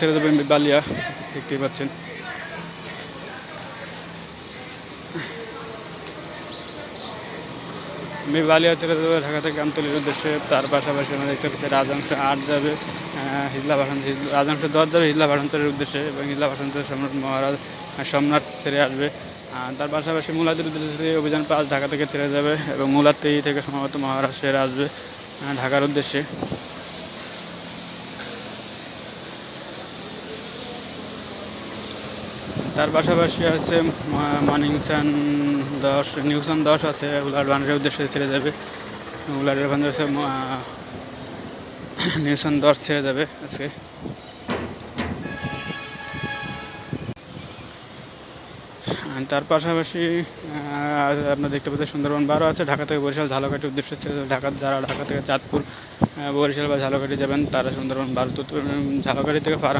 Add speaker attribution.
Speaker 1: ছেড়ে দেবেন বালিয়া, দেখতেই পাচ্ছেন। বালিয়া ছেড়ে দেবো, ঢাকা থেকে আমতলির উদ্দেশ্যে। তার পাশাপাশি আমরা দেখতে পাচ্ছি রাজাংশ আট যাবে হিজলা ভাষণ রাজাংশ দশ যাবে হিজলা ভাষান্তরের উদ্দেশ্যে এবং হিজলা ভাষান্তর সম্রাট মহারাজ সম্রাট ছেড়ে আসবে। তার পাশাপাশি মুলাদের উদ্দেশ্যে অভিযান পাস ঢাকা থেকে ছেড়ে যাবে এবং মুলাতেই থেকে সম্ভবত মহারাজ ছেড়ে আসবে ঢাকার উদ্দেশ্যে। তার পাশাপাশি আছে মানিংসান দশ নিউসান দশ আছে, উলার বানের উদ্দেশ্যে ছেড়ে যাবে উলারের হচ্ছে মা- নিউসান দশ ছেড়ে যাবে আজকে তার পাশাপাশি আপনার দেখতে পাচ্ছেন সুন্দরবন বারো আছে, ঢাকা থেকে বরিশাল ঝালকাঠির উদ্দেশ্যে। ঢাকা, যারা ঢাকা থেকে চাঁদপুর বরিশাল বা ঝালকাঠি যাবেন, তারা সুন্দরবন বারো, তো ঝালকাঠি থেকে ফারাং